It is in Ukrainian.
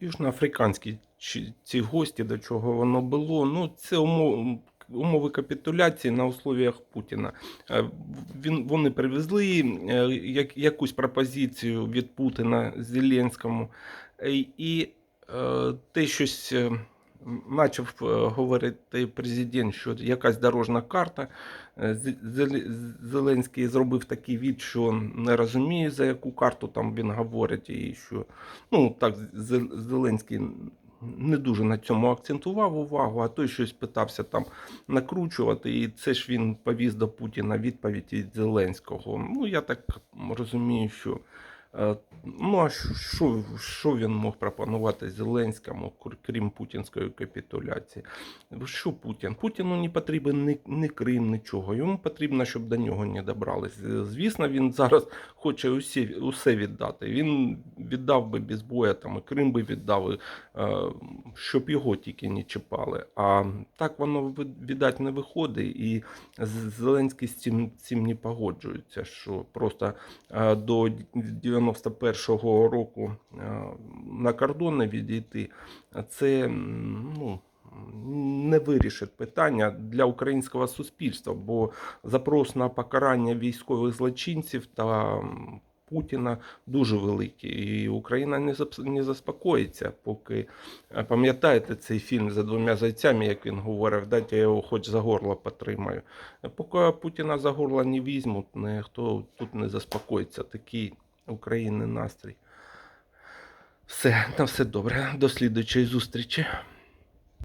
южноафриканські ці гості, до чого воно було. Ну, це умови, умови капітуляції на условіях Путіна. Е, Він, вони привезли е, як, якусь пропозицію від Путіна Зеленському. Е, І те щось. Е, Почав е, говорити президент, що якась дорожна карта. Е, Зеле- Зеленський зробив такий від, що не розуміє, за яку карту там він говорить, і що ну так Зеленський не дуже на цьому акцентував увагу, а той щось питався там накручувати. І це ж він повіз до Путіна відповідь від Зеленського. Ну я так розумію, що. Ну, а що, що він мог пропонувати Зеленському, крім путінської капітуляції? Що Путін? Путіну не потрібен ні, ні Крим, нічого. Йому потрібно, щоб до нього не добрались. Звісно, він зараз хоче усі, усе віддати. Він віддав би без бою, там, і Крим би віддав, і, е, щоб його тільки не чіпали. А так воно віддать не виходить, і Зеленський з цим, цим не погоджується, що просто е, до 91-го року е, на кордони відійти, це ну, не вирішить питання для українського суспільства, бо запрос на покарання військових злочинців та Путіна дуже великий, і Україна не заспокоїться, поки е, пам'ятаєте цей фільм за двома зайцями, як він говорив, дайте я його хоч за горло потримаю. Поки Путіна за горло не візьмуть, ніхто тут не заспокоїться. Такий України настрій. Все, на все добре. До слідуючої зустрічі.